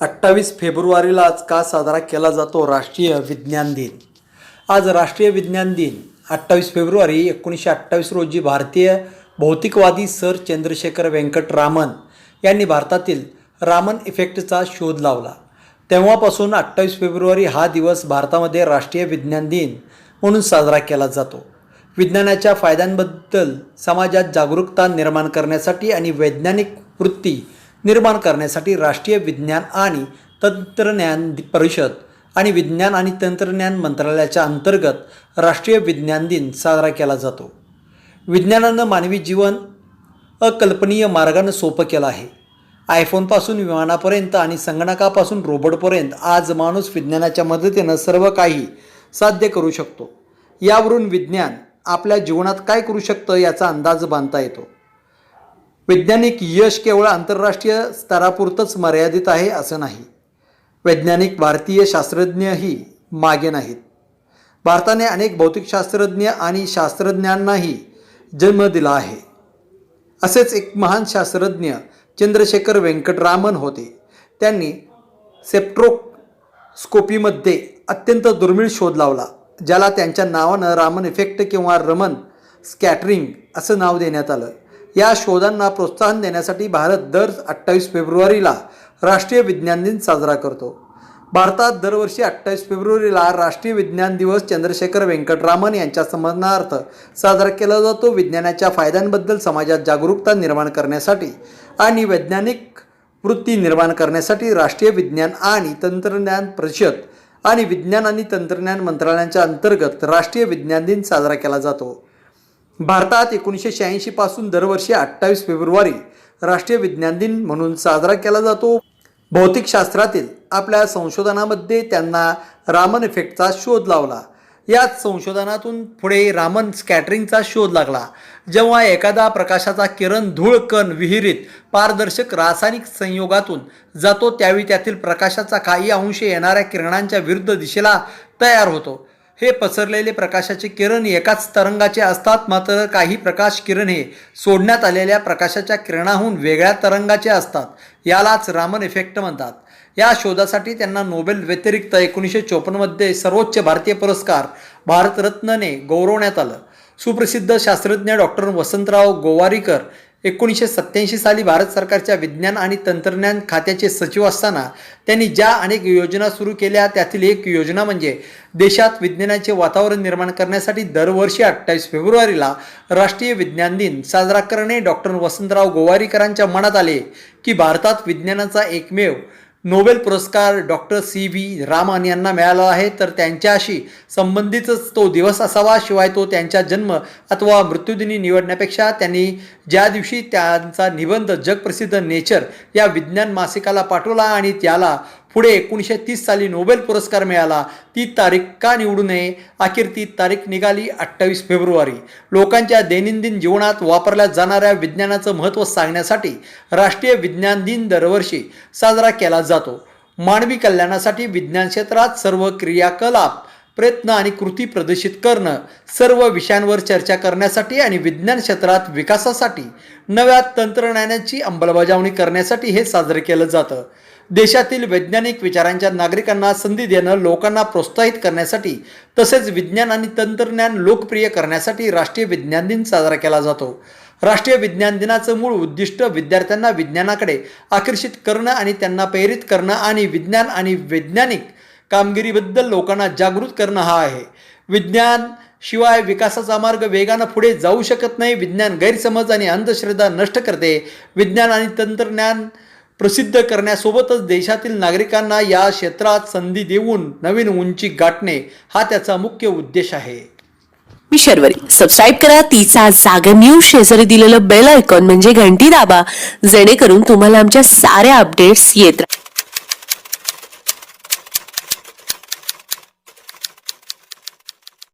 अठ्ठावीस फेब्रुवारीला आज का साजरा केला जातो राष्ट्रीय विज्ञान दिन? आज राष्ट्रीय विज्ञान दिन अठ्ठावीस फेब्रुवारी एकोणीसशे अठ्ठावीस रोजी भारतीय भौतिकवादी सर चंद्रशेखर व्यंकट रामन यांनी भारतातील रामन इफेक्टचा शोध लावला. तेव्हापासून अठ्ठावीस फेब्रुवारी हा दिवस भारतामध्ये राष्ट्रीय विज्ञान दिन म्हणून साजरा केला जातो. विज्ञानाच्या फायद्यांबद्दल समाजात जागरूकता निर्माण करण्यासाठी आणि वैज्ञानिक वृत्ती निर्माण करण्यासाठी राष्ट्रीय विज्ञान आणि तंत्रज्ञान परिषद आणि विज्ञान आणि तंत्रज्ञान मंत्रालयाच्या अंतर्गत राष्ट्रीय विज्ञान दिन साजरा केला जातो. विज्ञानानं मानवी जीवन अकल्पनीय मार्गानं सोपं केलं आहे. आयफोनपासून विमानापर्यंत आणि संगणकापासून रोबोटपर्यंत आज माणूस विज्ञानाच्या मदतीनं सर्व काही साध्य करू शकतो. यावरून विज्ञान आपल्या जीवनात काय करू शकतं याचा अंदाज बांधता येतो. वैज्ञानिक यश केवळ आंतरराष्ट्रीय स्तरापुरतंच मर्यादित आहे असं नाही. वैज्ञानिक भारतीय शास्त्रज्ञही मागे नाहीत. भारताने अनेक भौतिकशास्त्रज्ञ आणि शास्त्रज्ञांनाही जन्म दिला आहे. असेच एक महान शास्त्रज्ञ चंद्रशेखर व्यंकटरामन होते. त्यांनी सेप्ट्रोस्कोपीमध्ये अत्यंत दुर्मिळ शोध लावला ज्याला त्यांच्या नावानं रामन इफेक्ट किंवा रमन स्कॅटरिंग असं नाव देण्यात आलं. या शोधांना प्रोत्साहन देण्यासाठी भारत दर अठ्ठावीस फेब्रुवारीला राष्ट्रीय विज्ञान दिन साजरा करतो. भारतात दरवर्षी अठ्ठावीस फेब्रुवारीला राष्ट्रीय विज्ञान दिवस चंद्रशेखर व्यंकटरामन यांच्या समर्थनार्थ साजरा केला जातो. विज्ञानाच्या फायद्यांबद्दल समाजात जागरूकता निर्माण करण्यासाठी आणि वैज्ञानिक वृत्ती निर्माण करण्यासाठी राष्ट्रीय विज्ञान आणि तंत्रज्ञान परिषद आणि विज्ञान आणि तंत्रज्ञान मंत्रालयाच्या अंतर्गत राष्ट्रीय विज्ञान दिन साजरा केला जातो. भारतात एकोणीसशे शहाऐंशी पासून दरवर्षी अठ्ठावीस फेब्रुवारी राष्ट्रीय विज्ञान दिन म्हणून साजरा केला जातो. भौतिकशास्त्रातील आपल्या संशोधनामध्ये त्यांना रामन इफेक्टचा शोध लावला. याच संशोधनातून पुढे रामन स्कॅटरिंगचा शोध लागला. जेव्हा एखादा प्रकाशाचा किरण धूळ कण विहिरीत पारदर्शक रासायनिक संयोगातून जातो त्यावेळी त्यातील प्रकाशाचा काही अंश येणाऱ्या किरणांच्या विरुद्ध दिशेला तयार होतो. हे पसरलेले प्रकाशाचे किरण एकाच तरंगाचे असतात मात्र काही प्रकाश किरण हे सोडण्यात आलेल्या प्रकाशाच्या किरणाहून वेगळ्या तरंगाचे असतात. यालाच रामन इफेक्ट म्हणतात. या शोधासाठी त्यांना नोबेल व्यतिरिक्त एकोणीसशे चोपन्नमध्ये सर्वोच्च भारतीय पुरस्कार भारतरत्नने गौरवण्यात आलं. सुप्रसिद्ध शास्त्रज्ञ डॉक्टर वसंतराव गोवारीकर एकोणीसशे सत्त्याऐंशी साली भारत सरकारच्या विज्ञान आणि तंत्रज्ञान खात्याचे सचिव असताना त्यांनी ज्या अनेक योजना सुरू केल्या त्यातील एक योजना म्हणजे देशात विज्ञानाचे वातावरण निर्माण करण्यासाठी दरवर्षी अठ्ठावीस फेब्रुवारीला राष्ट्रीय विज्ञान दिन साजरा करणे डॉक्टर वसंतराव गोवारीकरांच्या मनात आले की भारतात विज्ञानाचा एकमेव नोबेल पुरस्कार डॉक्टर सी व्ही रामन यांना मिळाला आहे. तर त्यांच्याशी संबंधितच तो दिवस असावा शिवाय तो त्यांच्या जन्म अथवा मृत्यूदिनी निवडण्यापेक्षा त्यांनी ज्या दिवशी त्यांचा निबंध जगप्रसिद्ध नेचर या विज्ञान मासिकाला पाठवला आणि त्याला पुढे एकोणीसशे तीस साली नोबेल पुरस्कार मिळाला. ती तारीख का निवडू नये? अखेर ती तारीख निघाली अठ्ठावीस फेब्रुवारी. लोकांच्या दैनंदिन जीवनात वापरल्या जाणाऱ्या विज्ञानाचं महत्त्व सांगण्यासाठी राष्ट्रीय विज्ञान दिन दरवर्षी साजरा केला जातो. मानवी कल्याणासाठी विज्ञान क्षेत्रात सर्व क्रियाकलाप प्रयत्न आणि कृती प्रदर्शित करणं सर्व विषयांवर चर्चा करण्यासाठी आणि विज्ञान क्षेत्रात विकासासाठी नव्या तंत्रज्ञानाची अंमलबजावणी करण्यासाठी हे साजरे केलं जातं. देशातील वैज्ञानिक विचारांच्या नागरिकांना संधी देणं लोकांना प्रोत्साहित करण्यासाठी तसेच विज्ञान आणि तंत्रज्ञान लोकप्रिय करण्यासाठी राष्ट्रीय विज्ञान दिन साजरा केला जातो. राष्ट्रीय विज्ञान दिनाचं मूळ उद्दिष्ट विद्यार्थ्यांना विज्ञानाकडे आकर्षित करणं आणि त्यांना प्रेरित करणं आणि विज्ञान आणि वैज्ञानिक कामगिरीबद्दल लोकांना जागृत करणं हा आहे. विज्ञान शिवाय विकासाचा मार्ग वेगानं पुढे जाऊ शकत नाही. विज्ञान गैरसमज आणि अंधश्रद्धा नष्ट करते. विज्ञान आणि तंत्रज्ञान प्रसिद्ध करण्यासोबतच देशातील नागरिकांना या क्षेत्रात संधी देऊन नवीन उंची गाठणे हा त्याचा मुख्य उद्देश आहे. मी शर्वरी. सबस्क्राईब करा. तिचा जागर न्यूज शेजारी दिलेलं बेल आयकॉन म्हणजे घंटी दाबा. जेणेकरून तुम्हाला आमच्या साऱ्या अपडेट्स येत राहतील